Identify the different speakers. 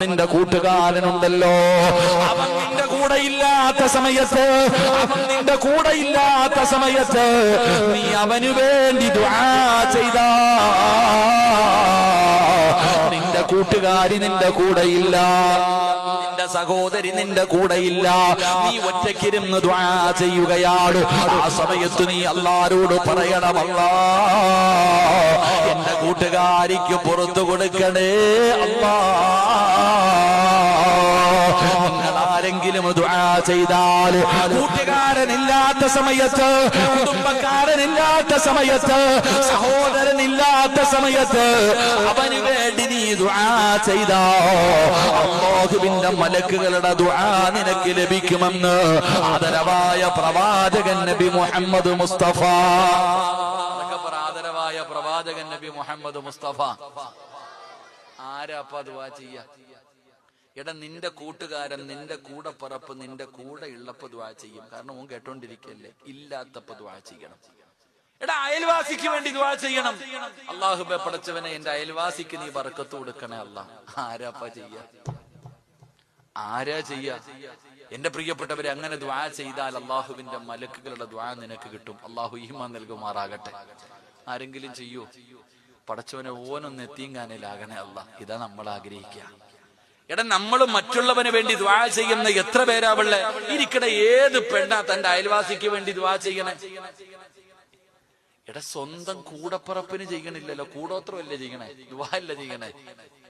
Speaker 1: നിന്റെ കൂട്ടുകാരനുണ്ടല്ലോ. അവൻ നിന്റെ കൂടെ ഇല്ലാത്ത സമയത്ത് അവൻ നിന്റെ കൂടെ ഇല്ലാത്ത സമയത്ത് നീ അവന് വേണ്ടി ചെയ്ത. നിന്റെ കൂട്ടുകാരി നിന്റെ കൂടെ ഇല്ല. നിന്റെ സഹോദരി നിന്റെ കൂടെ ഇല്ല. നീ ഒറ്റക്കിരുന്ന് ചെയ്യുകയാണ്. ആ സമയത്ത് നീ അല്ലാരോട് പറയണമല്ല എന്റെ കൂട്ടുകാരിക്ക് പുറത്തു കൊടുക്കണേ അല്ലാ. ആരെങ്കിലും ചെയ്താൽ കൂട്ടുകാരനില്ലാത്ത സമയത്ത് കുടുംബക്കാരനില്ലാത്ത സമയത്ത് സഹോദരനില്ലാത്ത സമയത്ത് അവന് വേണ്ടി നീ ദുആ ചെയ്താൽ അള്ളാഹുവിന്റെ മലക്കുകളുടെ ദുആ നിനക്ക് ലഭിക്കുമെന്ന് ആദരവായ പ്രവാചകൻ നബി മുഹമ്മദ് മുസ്തഫ. ആദരവായ പ്രവാചകൻ നബി മുഹമ്മദ് മുസ്തഫ. ആരാപ്പ ദുആ ചെയ്യാ? എടാ നിന്റെ കൂട്ടുകാരൻ നിന്റെ കൂടെ പറപ്പ് നിന്റെ കൂടെ ഉള്ളപ്പോ ദ്വാ ചെയ്യും. കാരണം ഓൻ കേട്ടോണ്ടിരിക്കല്ലേ? ഇല്ലാത്തപ്പോ ദ്വാ ചെയ്യണം. എടാ അയൽവാസിക്ക് വേണ്ടി ദ്വാ ചെയ്യണം. അള്ളാഹു പടച്ചവനെ എന്റെ അയൽവാസിക്ക് നീ ബർക്കത്ത് കൊടുക്കണേ അല്ല. ആരാപ്പ ചെയ്യ? ആരാ ചെയ്യ? എന്റെ പ്രിയപ്പെട്ടവരെ അങ്ങനെ ദ്വാ ചെയ്താൽ അള്ളാഹുവിന്റെ മലക്കുകളുടെ ദ്വാ നിനക്ക് കിട്ടും. അള്ളാഹു ഈമ നൽകുമാറാകട്ടെ. ആരെങ്കിലും ചെയ്യൂ. പടച്ചവനെ ഓനൊന്ന് എത്തിയങ്കാനിലാകണേ അല്ല. ഇതാ നമ്മൾ ആഗ്രഹിക്കുക എടാ നമ്മൾ മറ്റുള്ളവന് വേണ്ടി ദ്വാ ചെയ്യുന്ന എത്ര പേരാ പിള്ളേ ഇരിക്കണ ഏത് പെണ്ണാ തന്റെ അയൽവാസിക്ക് വേണ്ടി ദ്വാ ചെയ്യണേ? എടാ സ്വന്തം കൂടപ്പറപ്പിന് ചെയ്യണില്ലല്ലോ. കൂടോത്രമല്ലേ ചെയ്യണേ? ദ്വാ അല്ല ചെയ്യണേ?